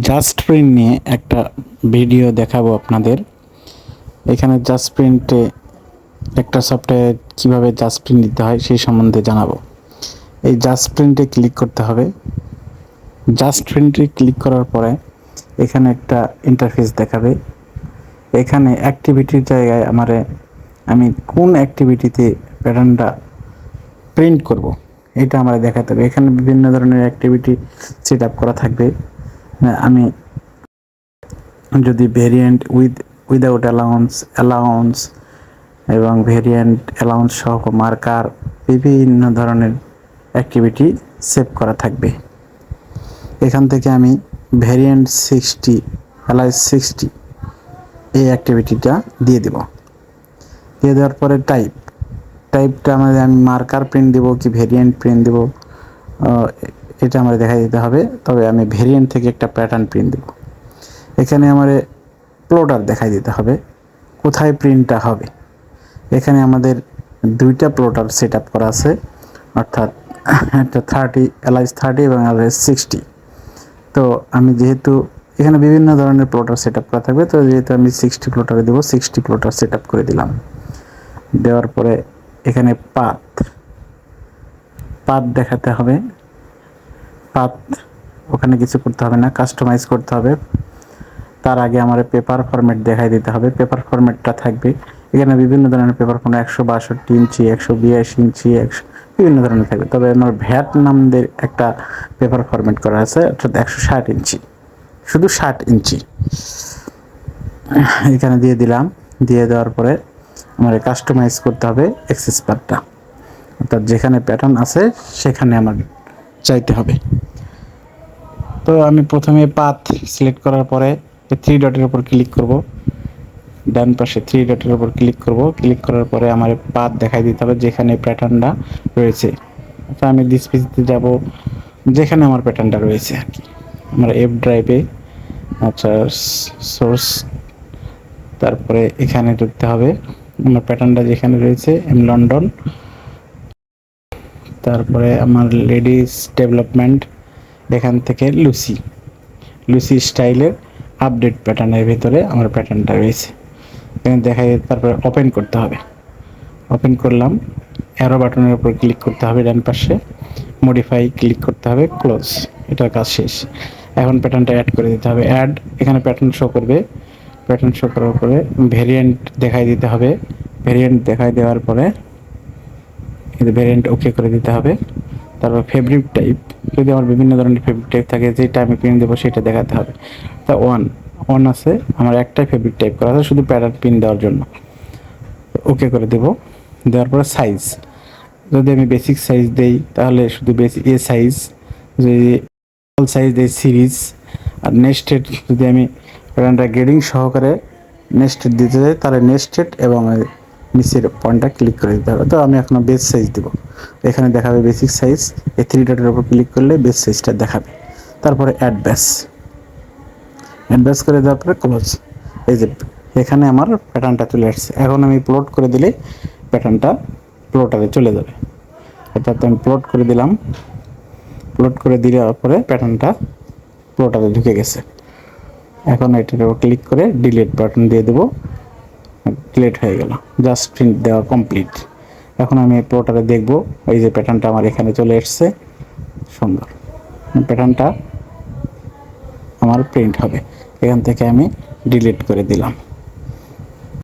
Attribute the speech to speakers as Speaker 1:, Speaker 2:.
Speaker 1: Just print নিয়ে একটা video দেখাবো আপনাদের। এখানে জাস্ট প্রিন্টে একটা সফটওয়্যার কীভাবে জাস্ট প্রিন্ট দিতে হয় সেই সম্বন্ধে জানাব। এই জাস্ট প্রিন্টে ক্লিক করতে হবে। জাস্ট প্রিন্টে ক্লিক করার পরে এখানে একটা ইন্টারফেস দেখাবে। এখানে অ্যাক্টিভিটির জায়গায় আমারে আমি কোন অ্যাক্টিভিটিতে প্যাটার্নটা প্রিন্ট করব, এটা আমরা দেখাতে হবে। এখানে বিভিন্ন ধরনের অ্যাক্টিভিটি সেট আপ করা থাকবে। আমি যদি variant with without allowance allowance এবং ভেরিয়েন্ট অ্যালাউন্স সহ মার্কার বিভিন্ন ধরনের অ্যাক্টিভিটি সেভ করা থাকবে। এখান থেকে আমি ভেরিয়েন্ট সিক্সটি অ্যালাইস সিক্সটি এই অ্যাক্টিভিটিটা দিয়ে দেব। দিয়ে দেওয়ার পরে টাইপ টাইপটা আমাদের আমি মার্কার প্রিন্ট দেবো কি ভেরিয়েন্ট প্রিন্ট দেবো। এটা আমার দেখা দিতে হবে। তবে আমি ভেরিয়েন্ট থেকে একটা প্যাটার্ন প্রিন্ট দেবো। এখানে আমার প্লোটার দেখাই দিতে হবে, কোথায় প্রিন্টটা হবে। এখানে আমাদের দুইটা প্লোটার সেট আপ করা আছে, অর্থাৎ একটা থার্টি এলআইস থার্টি এবং এলআইস সিক্সটি তো আমি যেহেতু এখানে বিভিন্ন ধরনের প্লোটার সেট আপ করা থাকবে, তো যেহেতু আমি সিক্সটি প্লোটারে দেবো সিক্সটি প্লোটার সেট আপ করে দিলাম। দেওয়ার পরে এখানে পাত পাত দেখাতে হবে। পাত ওখানে কিছু করতে হবে না কাস্টমাইজ করতে হবে। তার আগে আমার পেপার ফরম্যাট দেখাই দিতে হবে। পেপার ফরম্যাটটা থাকবে। এখানে বিভিন্ন ধরনের পেপার ফোন একশো বাষট্টি ইঞ্চি, একশো বিয়াশি ইঞ্চি, একশো বিভিন্ন ধরনের থাকবে। তবে আমার ভ্যাট নামদের একটা পেপার ফরম্যাট করা আছে, অর্থাৎ একশো ষাট ইঞ্চি। শুধু ষাট ইঞ্চি। এখানে দিয়ে দিলাম। দিয়ে দেওয়ার পরে আমার কাস্টমাইজ করতে হবে এক্সেস পার্টটা অর্থাৎ যেখানে প্যাটার্ন আছে, সেখানে আমার চাইতে হবে। তো আমি প্রথমে পাথ সিলেক্ট করার পরে থ্রি ডটের উপর ক্লিক করব। ডান পাশে থ্রি ডটের উপর ক্লিক করব। ক্লিক করার পরে আমার পাথ দেখাই দিতে হবে যেখানে প্যাটার্নটা রয়েছে। তো আমি ডিসপিসিতে যাব, যেখানে আমার প্যাটার্নটা রয়েছে আর কি। আমার এফ ড্রাইভে আচ্ছা সোর্স তারপরে এখানে ঢুকতে হবে। আমার প্যাটার্নটা যেখানে রয়েছে এম লন্ডন তারপরে আমার লেডিস ডেভেলপমেন্ট, এখান থেকে লুসি। লুসি স্টাইলের আপডেট প্যাটার্নের ভিতরে আমার প্যাটার্নটা রয়েছে। এখানে দেখা যায় তারপরে ওপেন করতে হবে। ওপেন করলাম অ্যারো বাটনের উপর ক্লিক করতে হবে ডান পাশে। মডিফাই ক্লিক করতে হবে ক্লোজ এটার কাজ শেষ। এখন প্যাটার্নটা অ্যাড করে দিতে হবে। অ্যাড এখানে প্যাটার্ন শো করবে। প্যাটার্ন শো করার পরে ভেরিয়েন্ট দেখাই দিতে হবে। ভেরিয়েন্ট দেখাই দেওয়ার পরে কিন্তু ভ্যারিয়েন্ট ওকে করে দিতে হবে। তারপর ফেব্রিক টাইপ যদি আমার বিভিন্ন ধরনের ফেব্রিক টাইপ থাকে যেটা আমি পিন দেবো সেটা দেখাতে হবে। তা ওয়ান ওয়ান আছে, আমার একটাই ফেব্রিক টাইপ করা আছে, শুধু প্যাটার্ন পিন দেওয়ার জন্য। ওকে করে দেবো। দেওয়ার পরে সাইজ যদি আমি বেসিক সাইজ দেই, তাহলে শুধু বেসিক এ সাইজ যদি অল সাইজ দেই সিরিজ আর নেক্সটেড যদি আমি প্যাটার্নটা গ্রেডিং সহকারে নেক্সটেড দিতে যাই তাহলে নেক্সটেড এবং নিচের পয়েন্টটা ক্লিক করে দিতে হবে। তো আমি এখন বেস সাইজ দেবো। এখানে দেখাবে বেসিক সাইজ এই থ্রি ডটের উপর ক্লিক করলে বেস সাইজটা দেখাবে। তারপরে অ্যাড ব্যাস অ্যাড ব্যাস করে দেওয়ার পরে ক্লোজ এই যে, এখানে আমার প্যাটার্নটা চলে আসছে। এখন আমি প্লট করে দিলে প্যাটার্নটা প্লটারে চলে যাবে। অর্থাৎ আমি প্লট করে দিলাম। প্লট করে দেওয়ার পরে প্যাটার্নটা প্লটারে ঢুকে গেছে। এখন এটার উপর ক্লিক করে ডিলিট বাটন দিয়ে দেবো। ডিলিট হয়ে গেল। জাস্ট প্রিন্ট দেওয়া কমপ্লিট এখন আমি পুরোটাকে দেখব, এই যে প্যাটার্নটা আমার এখানে চলে এসছে। সুন্দর। প্যাটার্নটা আমার প্রিন্ট হবে। এখান থেকে আমি ডিলিট করে দিলাম।